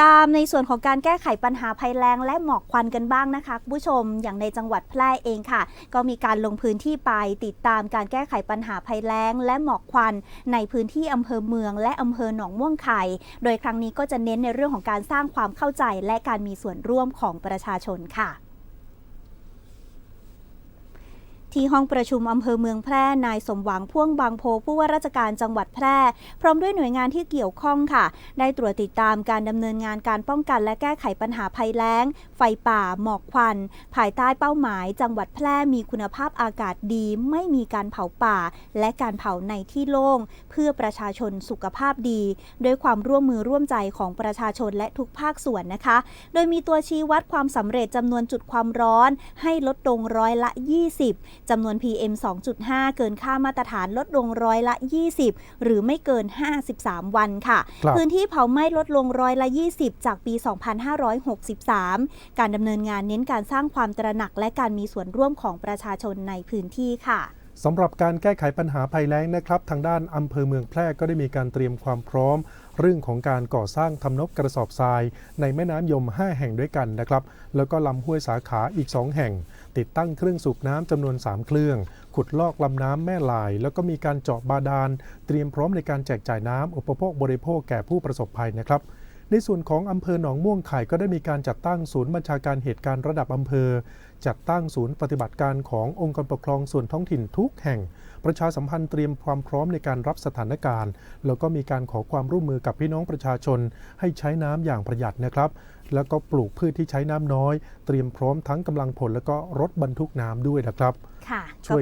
ตามในส่วนของการแก้ไขปัญหาภัยแล้งและหมอกควันกันบ้างนะคะคุณผู้ชมอย่างในจังหวัดแพร่เองค่ะ ก็มีการลงพื้นที่ไปติดตามการแก้ไขปัญหาภัยแล้งและหมอกควัน ในพื้นที่อำเภอเมืองและอำเภอหนองม่วงไข่โดยครั้งนี้ก็จะเน้นในเรื่องของการสร้างความเข้าใจและการมีส่วนร่วมของประชาชนค่ะ ที่ห้องประชุมอำเภอเมืองแพร่ นายสมหวังพ่วงบางโพผู้ว่าราชการจังหวัดแพร่ พร้อมด้วยหน่วยงานที่เกี่ยวข้องค่ะ ได้ตรวจติดตามการดำเนินงานการป้องกันและแก้ไขปัญหาภัยแล้ง ไฟป่า หมอกควัน ภายใต้เป้าหมาย จังหวัดแพร่มีคุณภาพอากาศดี ไม่มีการเผาป่า และการเผาในที่โล่ง เพื่อประชาชนสุขภาพดี ด้วยความร่วมมือร่วมใจของประชาชนและทุกภาคส่วนนะคะ โดยมีตัวชี้วัดความสำเร็จจำนวนจุดความร้อน ให้ลดลงร้อยละ 20จำนวน PM 2.5 เกินค่ามาตรฐานลดลงร้อยละ 20 หรือไม่เกิน 53 วันค่ะครับพื้นที่เผาไหม้ลดลงร้อยละ 20 จากปี 2563 การดำเนินงานเน้นการสร้างความตระหนักและการมีส่วนร่วมของประชาชนในพื้นที่ค่ะ สำหรับการแก้ไขปัญหาภัยแล้งนะครับ ทางด้านอำเภอเมืองแพร่ก็ได้มีการเตรียมความพร้อม เรื่องของการก่อสร้างทำนบกระสอบทราย ในแม่น้ำยม 5 แห่งด้วยกันนะครับ แล้วก็ลำห้วยสาขาอีก 2 แห่ง ติดตั้งเครื่องสูบน้ำจำนวน 3 เครื่อง ขุดลอกลำน้ำแม่ลาย แล้วก็มีการเจาะบาดาล เตรียมพร้อมในการแจกจ่ายน้ำอุปโภคบริโภคแก่ผู้ประสบภัยนะครับ ในส่วนของอำเภอหนองม่วงไข่ก็ได้มีการจัดตั้งศูนย์บัญชาการเหตุการณ์ระดับอำเภอ จัดตั้งศูนย์ปฏิบัติการขององค์กรปกครองส่วนท้องถิ่นทุกแห่ง ประชาสัมพันธ์เตรียมความพร้อมในการรับสถานการณ์ แล้วก็มีการขอความร่วมมือกับพี่น้องประชาชน ให้ใช้น้ำอย่างประหยัดนะครับ แล้วก็ปลูกพืชที่ใช้น้ำน้อย เตรียมพร้อมทั้งกำลังผล แล้วก็รถบรรทุกน้ำด้วยนะครับค่ะช่วย